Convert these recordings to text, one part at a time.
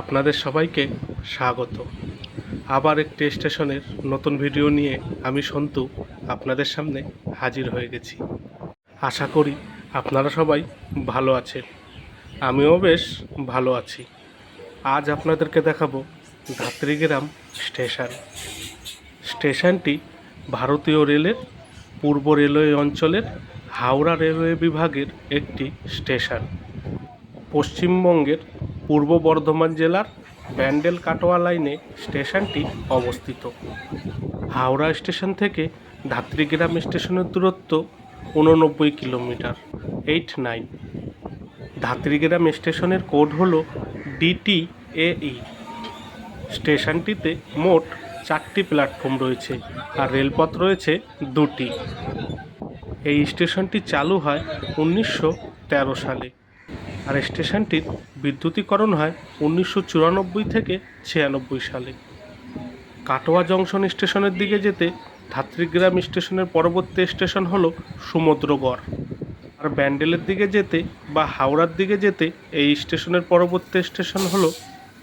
আপনাদের সবাইকে স্বাগত। আবার একটি স্টেশনের নতুন ভিডিও নিয়ে আমি সন্তু আপনাদের সামনে হাজির হয়ে গেছি। আশা করি আপনারা সবাই ভালো আছেন। আমিও বেশ ভালো আছি। আজ আপনাদেরকে দেখাবো ধাত্রীগ্রাম স্টেশন। স্টেশনটি ভারতীয় রেলের পূর্ব রেলওয়ে অঞ্চলের হাওড়া রেলওয়ে বিভাগের একটি স্টেশন। পশ্চিমবঙ্গের পূর্ব বর্ধমান জেলার ব্যান্ডেল কাটোয়া লাইনে স্টেশনটি অবস্থিত। হাওড়া স্টেশন থেকে ধাত্রীগ্রাম স্টেশনের দূরত্ব উননব্বই কিলোমিটার এইট নাইন ধাত্রীগ্রাম স্টেশনের কোড হল ডিটি এই স্টেশনটিতে মোট চারটি প্ল্যাটফর্ম রয়েছে আর রেলপথ রয়েছে দুটি। এই স্টেশনটি চালু হয় উনিশশো তেরো সালে। আর স্টেশনটির বিদ্যুতীকরণ হয় উনিশশো চুরানব্বই থেকে ছিয়ানব্বই সালে। কাটোয়া জংশন স্টেশনের দিকে যেতে ধাত্রীগ্রাম স্টেশনের পরবর্তী স্টেশন হলো সমুদ্রগড়। আর ব্যান্ডেলের দিকে যেতে বা হাওড়ার দিকে যেতে এই স্টেশনের পরবর্তী স্টেশন হলো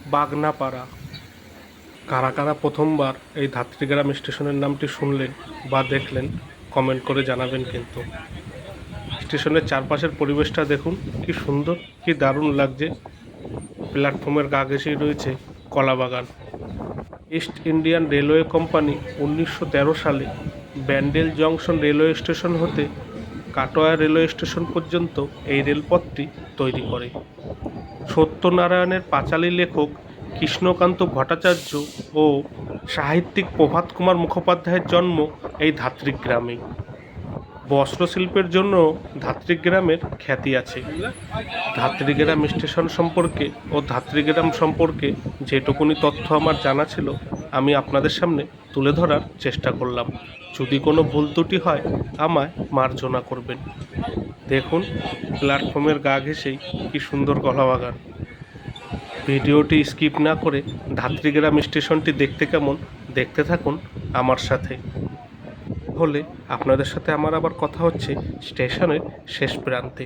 বাগনাপাড়া। কারা কারা প্রথমবার এই ধাত্রীগ্রাম স্টেশনের নামটি শুনলেন বা দেখলেন, কমেন্ট করে জানাবেন কিন্তু। স্টেশনের চারপাশের পরিবেশটা দেখুন, কি সুন্দর, কি দারুণ লাগছে। প্ল্যাটফর্মের গা ঘেঁষেই রয়েছে কলা বাগান। ইস্ট ইন্ডিয়ান রেলওয়ে কোম্পানি উনিশশো তেরো সালে ব্যান্ডেল জংশন রেলওয়ে স্টেশন হতে কাটোয়া রেলওয়ে স্টেশন পর্যন্ত এই রেলপথটি তৈরি করে। সত্যনারায়ণের পাঁচালী লেখক কৃষ্ণকান্ত ভট্টাচার্য ও সাহিত্যিক প্রভাত কুমার মুখোপাধ্যায়ের জন্ম এই ধাত্রীগ্রামেই বস্ত্রশিল্পের জন্য ধাত্রীগ্রামের খ্যাতি আছে। ধাত্রীগ্রাম স্টেশন সম্পর্কে ও ধাত্রীগ্রাম সম্পর্কে যেটুকুনি তথ্য আমার জানা ছিল, আমি আপনাদের সামনে তুলে ধরার চেষ্টা করলাম। যদি কোনো ভুল ত্রুটি হয়, আমায় মার্জনা করবেন। দেখুন, প্ল্যাটফর্মের গা ঘেঁষেই কি সুন্দর কলা বাগান। ভিডিওটি স্কিপ না করে ধাত্রীগ্রাম স্টেশনটি দেখতে কেমন, দেখতে থাকুন আমার সাথে। হলে আপনাদের সাথে আমার আবার কথা হচ্ছে স্টেশনের শেষ প্রান্তে।